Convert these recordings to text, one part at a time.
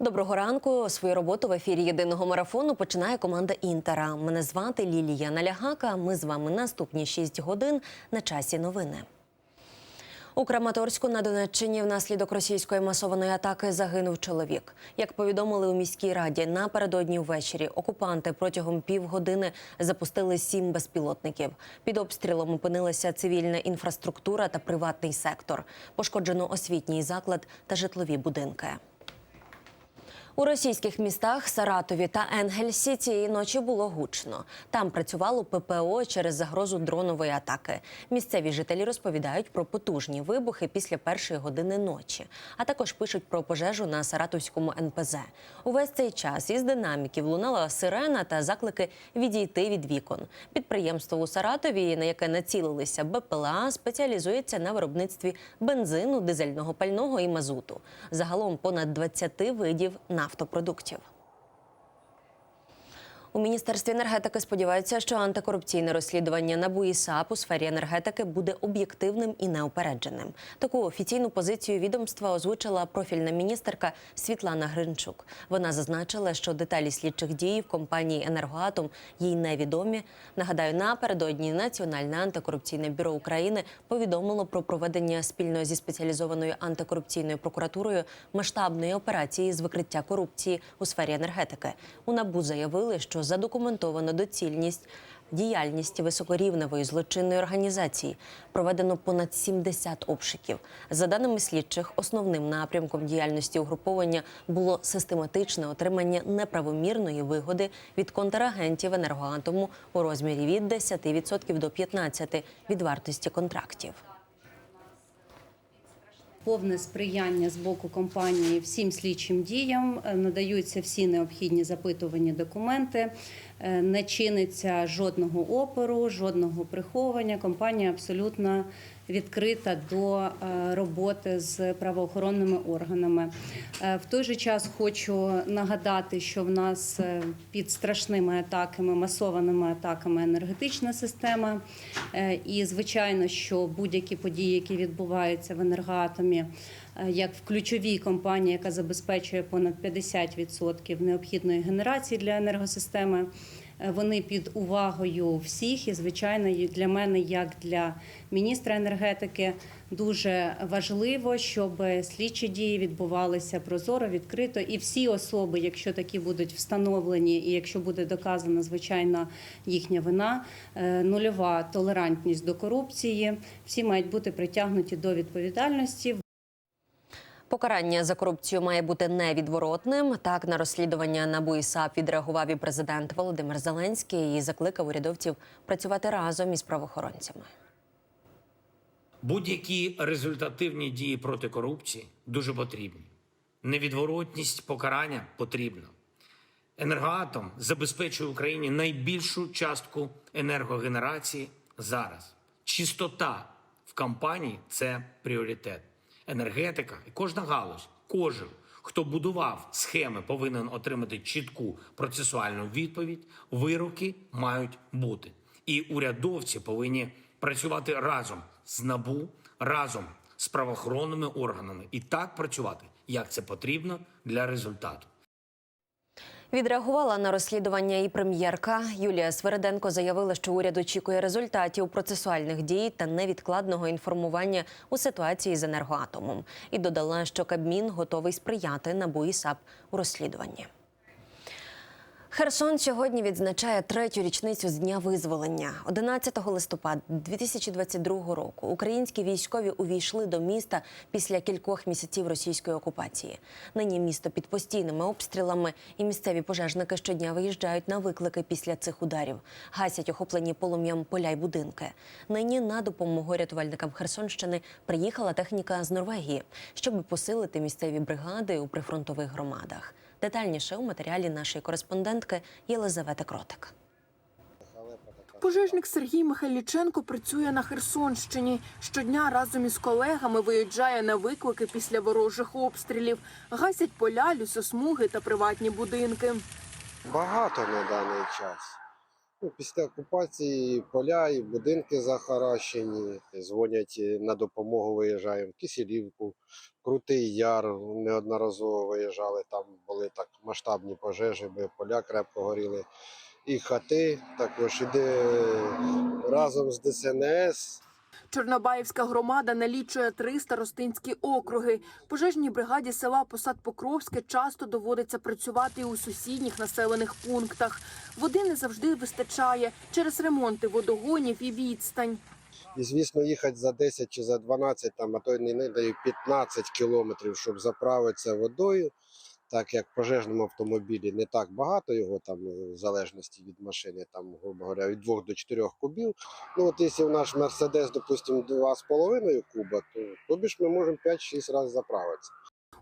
Доброго ранку. Свою роботу в ефірі єдиного марафону починає команда Інтера. Мене звати Лілія Налягака. Ми з вами наступні 6 годин на часі новини. У Краматорську на Донеччині внаслідок російської масованої атаки загинув чоловік. Як повідомили у міській раді, напередодні ввечері окупанти протягом півгодини запустили сім безпілотників. Під обстрілом опинилася цивільна інфраструктура та приватний сектор. Пошкоджено освітній заклад та житлові будинки. У російських містах Саратові та Енгельсі цієї ночі було гучно. Там працювало ППО через загрозу дронової атаки. Місцеві жителі розповідають про потужні вибухи після першої години ночі, а також пишуть про пожежу на Саратовському НПЗ. Увесь цей час із динаміків лунала сирена та заклики відійти від вікон. Підприємство у Саратові, на яке націлилися БПЛА, спеціалізується на виробництві бензину, дизельного пального і мазуту. Загалом понад 20 видів нафтопродуктів. У міністерстві енергетики сподіваються, що антикорупційне розслідування НАБУ і САП у сфері енергетики буде об'єктивним і неупередженим. Таку офіційну позицію відомства озвучила профільна міністерка Світлана Гринчук. Вона зазначила, що деталі слідчих дій в компанії Енергоатом їй невідомі. Нагадаю, напередодні Національне антикорупційне бюро України повідомило про проведення спільно зі спеціалізованою антикорупційною прокуратурою масштабної операції з викриття корупції у сфері енергетики. У НАБУ заявили, що задокументовано доцільність діяльність високорівневої злочинної організації. Проведено понад 70 обшуків. За даними слідчих, основним напрямком діяльності угруповання було систематичне отримання неправомірної вигоди від контрагентів енергоатому у розмірі від 10% до 15% від вартості контрактів. Повне сприяння з боку компанії всім слідчим діям е, надаються всі необхідні запитувані документи, е, не чиниться жодного опору, жодного приховування. Компанія абсолютно відкрита до е, роботи з правоохоронними органами. Е, В той же час хочу нагадати, що в нас е, під страшними атаками, масованими атаками енергетична система. І звичайно, що будь-які події, які відбуваються в енергоатомі, як в ключовій компанії, яка забезпечує понад 50% необхідної генерації для енергосистеми. Е, Вони під увагою всіх, і звичайно, для мене, як для міністра енергетики, дуже важливо, щоб слідчі дії відбувалися прозоро, відкрито, і всі особи, якщо такі будуть встановлені, і якщо буде доказана звичайно їхня вина, е, нульова толерантність до корупції, всі мають бути притягнуті до відповідальності. Покарання за корупцію має бути невідворотним. Так на розслідування НАБУ і САП відреагував і президент Володимир Зеленський і закликав урядовців працювати разом із правоохоронцями. Будь-які результативні дії проти корупції дуже потрібні. Невідворотність покарання потрібна. Енергоатом забезпечує Україні найбільшу частку енергогенерації зараз. Чистота в компанії це пріоритет. Енергетика і кожна галузь, кожен, хто будував схеми, повинен отримати чітку процесуальну відповідь. Вироки мають бути. І урядовці повинні працювати разом з НАБУ, разом з правоохоронними органами і так працювати, як це потрібно для результату. Відреагувала на розслідування і прем'єрка Юлія Свереденко заявила, що уряд очікує результатів процесуальних дій та невідкладного інформування у ситуації з енергоатомом. І додала, що Кабмін готовий сприяти НАБУ і САП у розслідуванні. Херсон сьогодні відзначає третю річницю з дня визволення. 11 листопада 2022 року українські військові увійшли до міста після кількох місяців російської окупації. Нині місто під постійними обстрілами, і місцеві пожежники щодня виїжджають на виклики після цих ударів, гасять охоплені полум'ям поля й будинки. Нині на допомогу рятувальникам Херсонщини приїхала техніка з Норвегії, щоб посилити місцеві бригади у прифронтових громадах. Детальніше у матеріалі нашої кореспондентки Єлизавети Кротик. Пожежник Сергій Михайліченко працює на Херсонщині. Щодня разом із колегами виїжджає на виклики після ворожих обстрілів, гасять поля, лісосмуги та приватні будинки. Багато на даний час. Ну, після окупації поля, і будинки захаращені. Дзвонять е, на допомогу, виїжджаємо в Кисілівку, Крутий Яр. Неодноразово виїжджали. Там були так масштабні пожежі, бо поля крепко горіли. І хати також іде разом з ДСНС. Чорнобаївська громада налічує три старостинські округи. Пожежній бригаді села Посад Покровське часто доводиться працювати у сусідніх населених пунктах. Води не завжди вистачає через ремонти водогонів і відстань. І, звісно, їхати за 10 чи за 12, там, а то й не не 15 кілометрів, щоб заправитися водою. Так як в пожежному автомобілі не так багато його там, е, в залежності від машини, там, грубо говоря, від 2 до 4 кубів. Ну, от якщо наш Мерседес, допустимо, 2,5 куба, то тобі ж ми можемо 5-6 разів заправитися.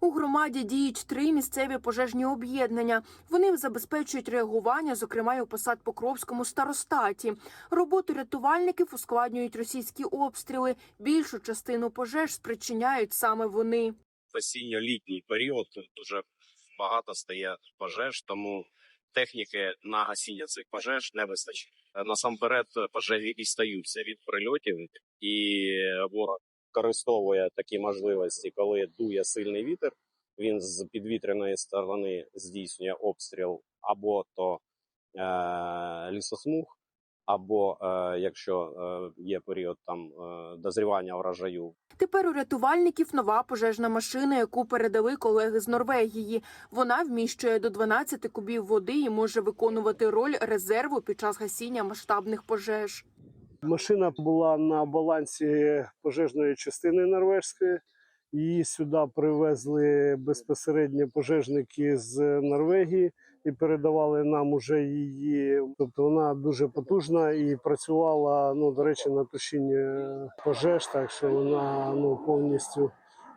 У громаді діють три місцеві пожежні об'єднання. Вони забезпечують реагування, зокрема й у посад Покровському старостаті. Роботу рятувальників ускладнюють російські обстріли. Більшу частину пожеж спричиняють саме вони. в осінньо-літній період дуже багато стає пожеж, тому техніки на гасіння цих пожеж не вистачить. Е, Насамперед, пожежі і стаються від прильотів, і ворог використовує такі можливості, коли дує сильний вітер. Він з підвітряної сторони здійснює обстріл або то е- лісосмуг, або е- якщо е- є період там е- дозрівання врожаю Тепер у рятувальників нова пожежна машина, яку передали колеги з Норвегії. Вона вміщує до 12 кубів води і може виконувати роль резерву під час гасіння масштабних пожеж. Машина була на балансі пожежної частини норвежської. Її сюди привезли безпосередньо пожежники з Норвегії і передавали нам уже її. Тобто вона дуже потужна і працювала, ну, до речі, на тушіння пожеж, так що вона ну, повністю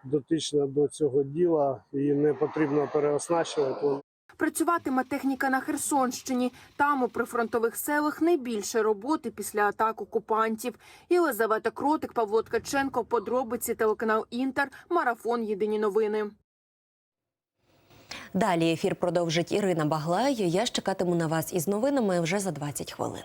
дотична до цього діла. Її не потрібно переоснащувати. Працюватиме техніка на Херсонщині. Там у прифронтових селах найбільше роботи після атак окупантів. Єлизавета Кротик, Павло Ткаченко, подробиці телеканал Інтер, марафон. Єдині новини. Далі ефір продовжить Ірина Баглай. Я ж чекатиму на вас із новинами вже за 20 хвилин.